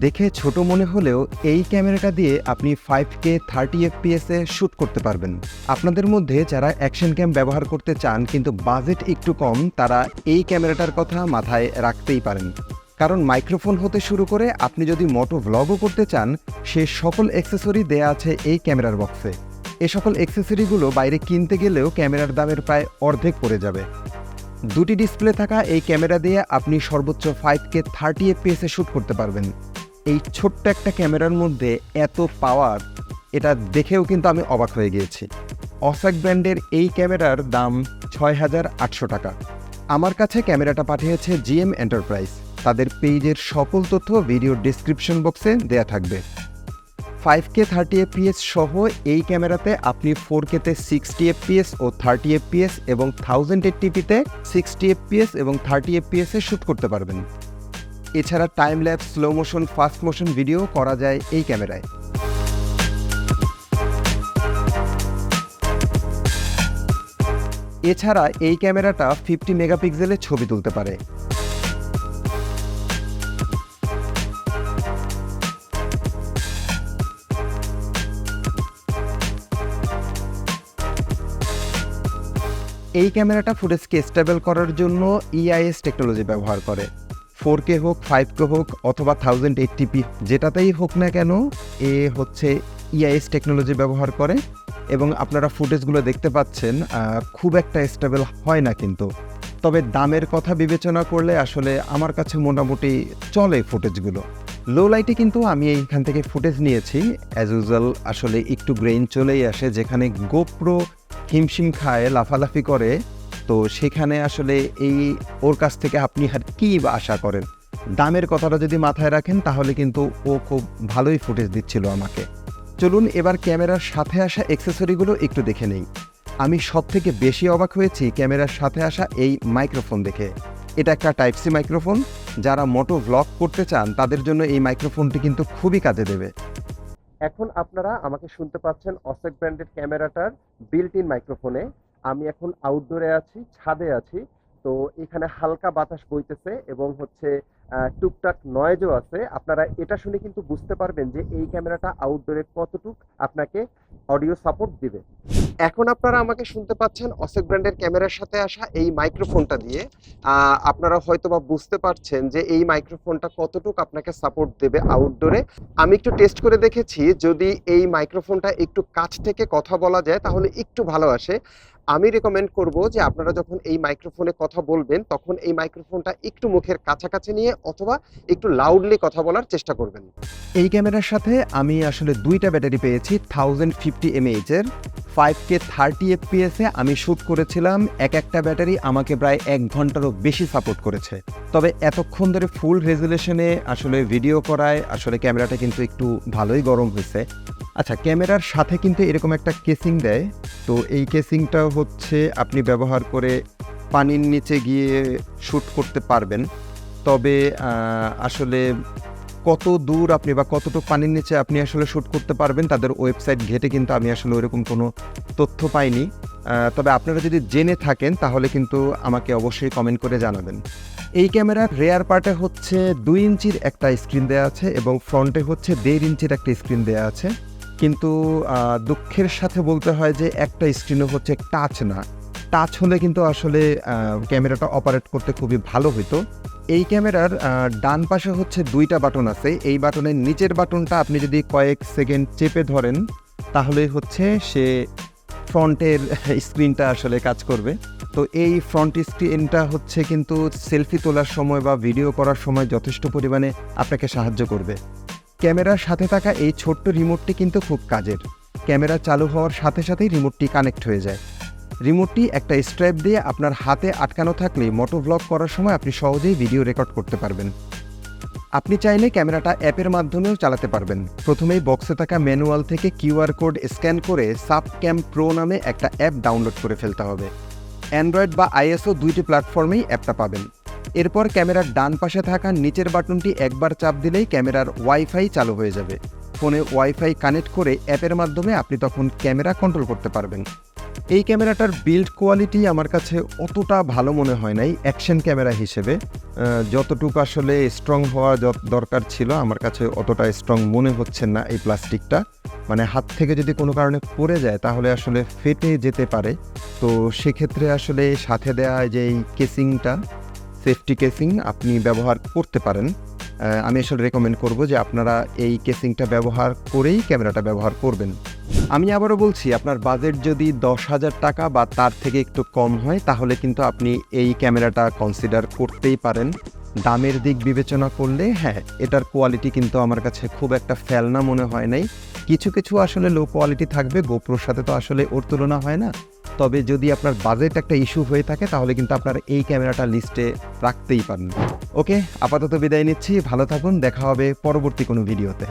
দেখে ছোট মনে হলেও এই ক্যামেরাটা দিয়ে আপনি ফাইভ কে থার্টি এফপিএসে শ্যুট করতে পারবেন। আপনাদের মধ্যে যারা অ্যাকশন ক্যাম ব্যবহার করতে চান কিন্তু বাজেট একটু কম, তারা এই ক্যামেরাটার কথা মাথায় রাখতেই পারেন। কারণ মাইক্রোফোন হতে শুরু করে আপনি যদি মোটো ভ্লগও করতে চান, সে সকল অ্যাক্সেসরি দেয়া আছে এই ক্যামেরার বক্সে এ সকল অ্যাক্সেসরিগুলো বাইরে কিনতে গেলেও ক্যামেরার দামের প্রায় অর্ধেক পড়ে যাবে। দুটি ডিসপ্লে থাকা এই ক্যামেরা দিয়ে আপনি সর্বোচ্চ ফাইভ কে থার্টি এফপিএসে শ্যুট করতে পারবেন। এই ছোট্ট একটা ক্যামেরার মধ্যে এত পাওয়ার এটা দেখেও কিন্তু আমি অবাক হয়ে গিয়েছি। অসাক ব্র্যান্ডের এই ক্যামেরার দাম ছয় হাজার আটশো টাকা। আমার কাছে ক্যামেরাটা পাঠিয়েছে জিএম এন্টারপ্রাইজ। তাদের পেজের সকল তথ্য ভিডিও ডিসক্রিপশন বক্সে দেয়া থাকবে। ফাইভ কে থার্টি এফপিএস সহ এই ক্যামেরাতে আপনি ফোর কেতে সিক্সটি এফপিএস ও থার্টি এফপিএস এবং থাউজেন্ড এইট টিপিতে সিক্সটি এফপিএস এবং থার্টি এফপিএসে শ্যুট করতে পারবেন। এছাড়া time lapse slow motion fast motion video করা যায় এই ক্যামেরায়। এছাড়া এই ক্যামেরাটা ফিফটি মেগাপিক্সেলের ছবি তুলতে পারে। এই ক্যামেরাটা ফুটেজকে স্টেবল করার জন্য ইআইএস টেকনোলজি ব্যবহার করে। ফোর কে হোক, ফাইভ কে হোক অথবা থাউজেন্ড এইটটিপি যেটাতেই হোক না কেন, এ হচ্ছে ইআইএস টেকনোলজি ব্যবহার করে। এবং আপনারা ফুটেজগুলো দেখতে পাচ্ছেন খুব একটা স্টেবল হয় না কিন্তু। তবে দামের কথা বিবেচনা করলে আসলে আমার কাছে মোটামুটি চলে ফুটেজগুলো। লো লাইটে কিন্তু আমি এইখান থেকে ফুটেজ নিয়েছি। অ্যাজ ইউজুয়াল আসলে একটু গ্রেইন চলেই আসে, যেখানে গোপ্রো হিমশিম খায়, লাফালাফি করে। তো সেখানে আসলে এই ওর কাছ থেকে আপনি আর কী বা আশা করেন? দামের কথাটা যদি মাথায় রাখেন, তাহলে কিন্তু ও খুব ভালোই ফুটেজ দিচ্ছিল আমাকে। চলুন এবার ক্যামেরার সাথে আসা অ্যাক্সেসরিগুলো একটু দেখে নেই। আমি সব থেকে বেশি অবাক হয়েছি ক্যামেরার সাথে আসা এই মাইক্রোফোন দেখে। এটা একটা টাইপ সি মাইক্রোফোন যারা মোটো ভ্লগ করতে চান, তাদের জন্য এই মাইক্রোফোনটি কিন্তু খুবই কাজে দেবে। এখন আপনারা আমাকে শুনতে পাচ্ছেন অসেক ব্র্যান্ডের ক্যামেরাটার বিল্ট ইন মাইক্রোফোনে আমি এখন আউটডোরে আছি, ছাদে আছি। তো এখানে হালকা বাতাস বইতেছে এবং হচ্ছে টুকটাক নয়েজও আছে। আপনারা এটা শুনে কিন্তু বুঝতে পারবেন যে এই ক্যামেরাটা আউটডোরে কতটুক আপনাকে অডিও সাপোর্ট দিবে। এখন আপনারা আমাকে শুনতে পাচ্ছেন অসেক ব্র্যান্ডের ক্যামেরার সাথে আসা এই মাইক্রোফোনটা দিয়ে। আপনারা হয়তো বা বুঝতে পারছেন যে এই মাইক্রোফোনটা কতটুক আপনাকে সাপোর্ট দেবে আউটডোরে আমি একটু টেস্ট করে দেখেছি, যদি এই মাইক্রোফোনটা একটু কাছ থেকে কথা বলা যায়, তাহলে একটু ভালো আসে। আমি রেকমেন্ড করব যে আপনারা যখন এই মাইক্রোফোনে কথা বলবেন, তখন এই মাইক্রোফোনটা একটু মুখের কাছাকাছি নিয়ে অথবা একটু লাউডলি কথা বলার চেষ্টা করবেন। এই ক্যামেরার সাথে আমি আসলে দুইটা ব্যাটারি পেয়েছি থাউজেন্ড ফিফটি এমএইচ এর। ফাইভ কে থার্টি এফপিএসে আমি শ্যুট করেছিলাম, এক একটা ব্যাটারি আমাকে প্রায় এক ঘন্টারও বেশি সাপোর্ট করেছে। তবে এতক্ষণ ধরে ফুল রেজুলেশনে আসলে ভিডিও করায়, আসলে ক্যামেরাটা কিন্তু একটু ভালোই গরম হয়েছে। আচ্ছা ক্যামেরার সাথে কিন্তু এরকম একটা কেসিং দেয়। তো এই কেসিংটা হচ্ছে আপনি ব্যবহার করে পানির নিচে গিয়ে শ্যুট করতে পারবেন। তবে আসলে কত দূর আপনি বা কতটুকু পানির নিচে আপনি আসলে শ্যুট করতে পারবেন, তাদের ওয়েবসাইট ঘেটে কিন্তু আমি আসলে ওইরকম কোনো তথ্য পাইনি। তবে আপনারা যদি জেনে থাকেন, তাহলে কিন্তু আমাকে অবশ্যই কমেন্ট করে জানাবেন। এই ক্যামেরার রেয়ার পার্টে হচ্ছে দুই ইঞ্চির একটা স্ক্রিন দেওয়া আছে এবং ফ্রন্টে হচ্ছে দেড় ইঞ্চির একটা স্ক্রিন দেওয়া আছে। কিন্তু দুঃখের সাথে বলতে হয় যে একটা স্ক্রিনও হচ্ছে টাচ না। টাচ হলে কিন্তু আসলে ক্যামেরাটা অপারেট করতে খুবই ভালো হতো এই ক্যামেরার ডান পাশে হচ্ছে দুইটা বাটন আছে। এই বাটনের নিচের বাটনটা আপনি যদি কয়েক সেকেন্ড চেপে ধরেন, তাহলে হচ্ছে সে ফ্রন্টের স্ক্রিনটা আসলে কাজ করবে। তো এই ফ্রন্ট স্ক্রিনটা হচ্ছে কিন্তু সেলফি তোলার সময় বা ভিডিও করার সময় যথেষ্ট পরিমাণে আপনাকে সাহায্য করবে। ক্যামেরার সাথে থাকা এই ছোট্ট রিমোটটি কিন্তু খুব কাজের। ক্যামেরা চালু হওয়ার সাথে সাথেই রিমোটটি কানেক্ট হয়ে যায়। রিমোটটি একটা স্ট্র্যাপ দিয়ে আপনার হাতে আটকানো থাকলে মোটো ভ্লগ করার সময় আপনি সহজেই ভিডিও রেকর্ড করতে পারবেন। আপনি চাইলে ক্যামেরাটা অ্যাপের মাধ্যমেও চালাতে পারবেন। প্রথমেই বক্সে থাকা ম্যানুয়াল থেকে কিউআর কোড স্ক্যান করে সাব ক্যাম প্রো নামে একটা অ্যাপ ডাউনলোড করে ফেলতে হবে। অ্যান্ড্রয়েড বা আইএসও দুইটি প্ল্যাটফর্মেই অ্যাপটা পাবেন। এরপর ক্যামেরার ডান পাশে থাকা নিচের বাটনটি একবার চাপ দিলেই ক্যামেরার ওয়াইফাই চালু হয়ে যাবে। ফোনে ওয়াইফাই কানেক্ট করে অ্যাপের মাধ্যমে আপনি তখন ক্যামেরা কন্ট্রোল করতে পারবেন। এই ক্যামেরাটার বিল্ড কোয়ালিটি আমার কাছে অতটা ভালো মনে হয় নাই অ্যাকশন ক্যামেরা হিসেবে। যতটুকু আসলে স্ট্রং হওয়া দরকার ছিল, আমার কাছে অতটা স্ট্রং মনে হচ্ছে না এই প্লাস্টিকটা মানে হাত থেকে যদি কোনো কারণে পড়ে যায়, তাহলে আসলে ফেটে যেতে পারে। তো সেক্ষেত্রে আসলে সাথে দেওয়া যে এই কেসিংটা সেফটি কেসিং আপনি ব্যবহার করতে পারেন। আমি আসলে রেকমেন্ড করব যে আপনারা এই কেসিংটা ব্যবহার করেই ক্যামেরাটা ব্যবহার করবেন। আমি আবারও বলছি, আপনার বাজেট যদি দশ হাজার টাকা বা তার থেকে একটু কম হয়, তাহলে কিন্তু আপনি এই ক্যামেরাটা কনসিডার করতেই পারেন। দামের দিক বিবেচনা করলে হ্যাঁ এটার কোয়ালিটি কিন্তু আমার কাছে খুব একটা ফেলনা মনে হয় নাই। কিছু কিছু আসলে লো কোয়ালিটি থাকবে গোপ্রোর সাথে তো আসলে ওর তুলনা হয় না। তবে যদি আপনার বাজেট একটা ইস্যু হয়ে থাকে, তাহলে কিন্তু আপনার এই ক্যামেরাটা লিস্টে রাখতেই পারেন। ওকে আপাতত বিদায় নিচ্ছি, ভালো থাকুন, দেখা হবে পরবর্তী কোনো ভিডিওতে